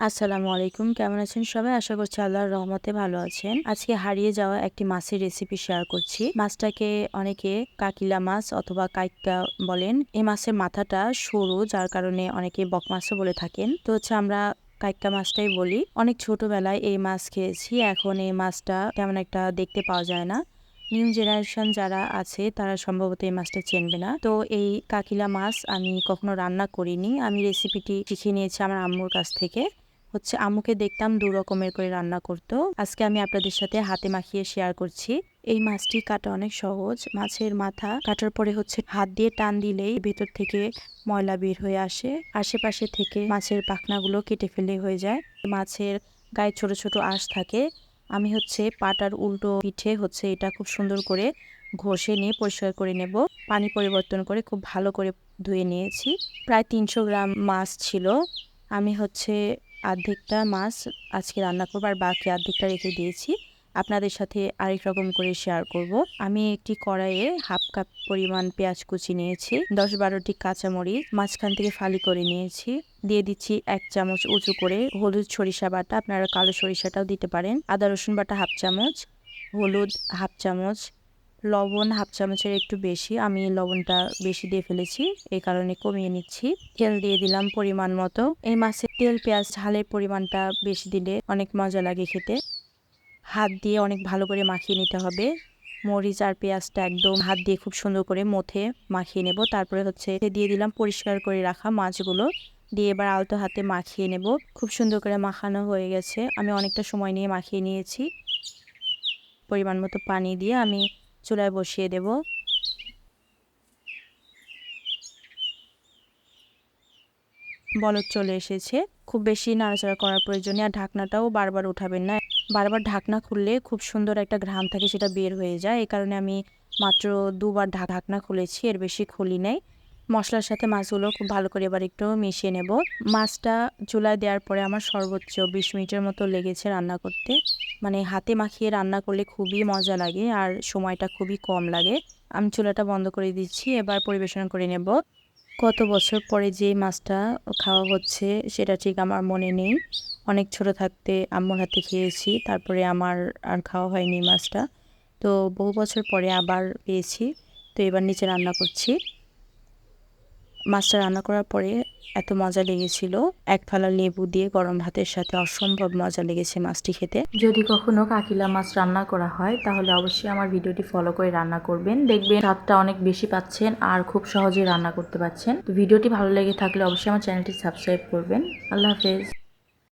আসসালামু আলাইকুম। কেমন আছেন সবাই? আশা করছি আল্লাহর রহমতে ভালো আছেন। আজকে হারিয়ে যাওয়া একটি মাছের রেসিপি শেয়ার করছি। মাছটাকে অনেকে কাকিলা মাছ অথবা কাইকা বলেন। এই মাছের মাথাটা সরু, যার কারণে অনেকে বক মাছও বলে থাকেন। তো হচ্ছে আমরা কাইকা মাছটাই বলি। অনেক ছোটবেলায় এই মাছ খেয়েছি। এখন এই মাছটা তেমন একটা দেখতে পাওয়া যায় না। নিউ জেনারেশন যারা আছে, তারা সম্ভবত এই মাছটা চেনবে না। তো এই কাকিলা মাছ আমি কখনো রান্না করিনি। আমি রেসিপিটি শিখে নিয়েছি আমার আম্মুর কাছ থেকে। হচ্ছে আম্মুকে দেখতাম দু রকমের করে রান্না করতো। আজকে আমি আপনাদের সাথে হাতে মাখিয়ে শেয়ার করছি। এই মাছটি কাটা অনেক সহজ। মাছের মাথা কাটার পরে হচ্ছে হাত দিয়ে টান দিলেই ভেতর থেকে ময়লা বের হয়ে আসে। আশেপাশে থেকে মাছের পাখনাগুলো কেটে ফেলে হয়ে যায়। মাছের গায়ে ছোট ছোট আঁশ থাকে। আমি হচ্ছে পাটার উল্টো পিঠে হচ্ছে এটা খুব সুন্দর করে ঘষে নিয়ে পরিষ্কার করে নেব। পানি পরিবর্তন করে খুব ভালো করে ধুয়ে নিয়েছি। প্রায় তিনশো গ্রাম মাছ ছিল। আমি হচ্ছে অর্ধেকটা মাছ আজকে রান্না করব আর বাকি অর্ধেকটা রেখে দিয়েছি। আপনাদের সাথে আরেক রকম করে শেয়ার করব। আমি একটি কড়াইয়ে হাফ কাপ পরিমাণ পেঁয়াজ কুচি নিয়েছি, দশ বারোটি কাঁচামরিচ মাঝখান থেকে ফালি করে নিয়েছি। দিয়ে দিচ্ছি এক চামচ উঁচু করে হলুদ সরিষা বাটা, আপনারা কালো সরিষাটাও দিতে পারেন। আদা রসুন বাটা হাফ চামচ, হলুদ হাফ চামচ লবণ হাফ চামচের একটু বেশি। আমি লবণটা বেশি দিয়ে ফেলেছি এই কারণে কমিয়ে নিচ্ছি। তেল দিয়ে দিলাম পরিমাণ মতো। এই মাছে তেল, পেঁয়াজ, ঝালের পরিমাণটা বেশি দিলে অনেক মজা লাগে খেতে। হাত দিয়ে অনেক ভালো করে মাখিয়ে নিতে হবে। মরিচ আর পেঁয়াজটা একদম হাত দিয়ে খুব সুন্দর করে মথে মাখিয়ে নেব। তারপরে হচ্ছে দিয়ে দিলাম পরিষ্কার করে রাখা মাছগুলো। দিয়ে এবার আলতো হাতে মাখিয়ে নেব। খুব সুন্দর করে মাখানো হয়ে গেছে। আমি অনেকটা সময় নিয়ে মাখিয়ে নিয়েছি। পরিমাণ মতো পানি দিয়ে আমি চুলায় বসিয়ে দেব। বলদ চলে এসেছে। খুব বেশি নাড়াচাড়া করার প্রয়োজনে আর ঢাকনাটাও বারবার উঠাবেন না। বারবার ঢাকনা খুললে খুব সুন্দর একটা ঘ্রাম থাকে, সেটা বের হয়ে যায়। এই কারণে আমি মাত্র দুবার ঢাকনা খুলেছি, এর বেশি খুলি নাই। মশলার সাথে মাছগুলো খুব ভালো করে এবার একটু মিশিয়ে নেব। মাছটা চুলায় দেওয়ার পরে আমার সর্বোচ্চ বিশ মিনিটের মতো লেগেছে রান্না করতে। মানে হাতে মাখিয়ে রান্না করলে খুবই মজা লাগে আর সময়টা খুবই কম লাগে। আমি চুলাটা বন্ধ করে দিচ্ছি, এবার পরিবেশন করে নেব। কত বছর পরে যে মাছটা খাওয়া হচ্ছে সেটা ঠিক আমার মনে নেই। অনেক ছোট থাকতে আম্মুর হাতে খেয়েছি, তারপরে আমার আর খাওয়া হয়নি মাছটা। তো বহু বছর পরে আবার পেয়েছি, তো এবার নিচে রান্না করছি। মাছটা রান্না করার পরে এত মজা লেগেছিল। এক ফালা লেবু দিয়ে গরম ভাতের সাথে অসম্ভব মজা লেগেছে মাছটি খেতে। যদি কখনো কাকিলা মাছ রান্না করা হয়, তাহলে অবশ্যই আমার ভিডিওটি ফলো করে রান্না করবেন। দেখবেন স্বাদটা অনেক বেশি পাচ্ছেন আর খুব সহজে রান্না করতে পারছেন। তো ভিডিওটি ভালো লেগে থাকলে অবশ্যই আমার চ্যানেলটি সাবস্ক্রাইব করবেন। আল্লাহ হাফেজ।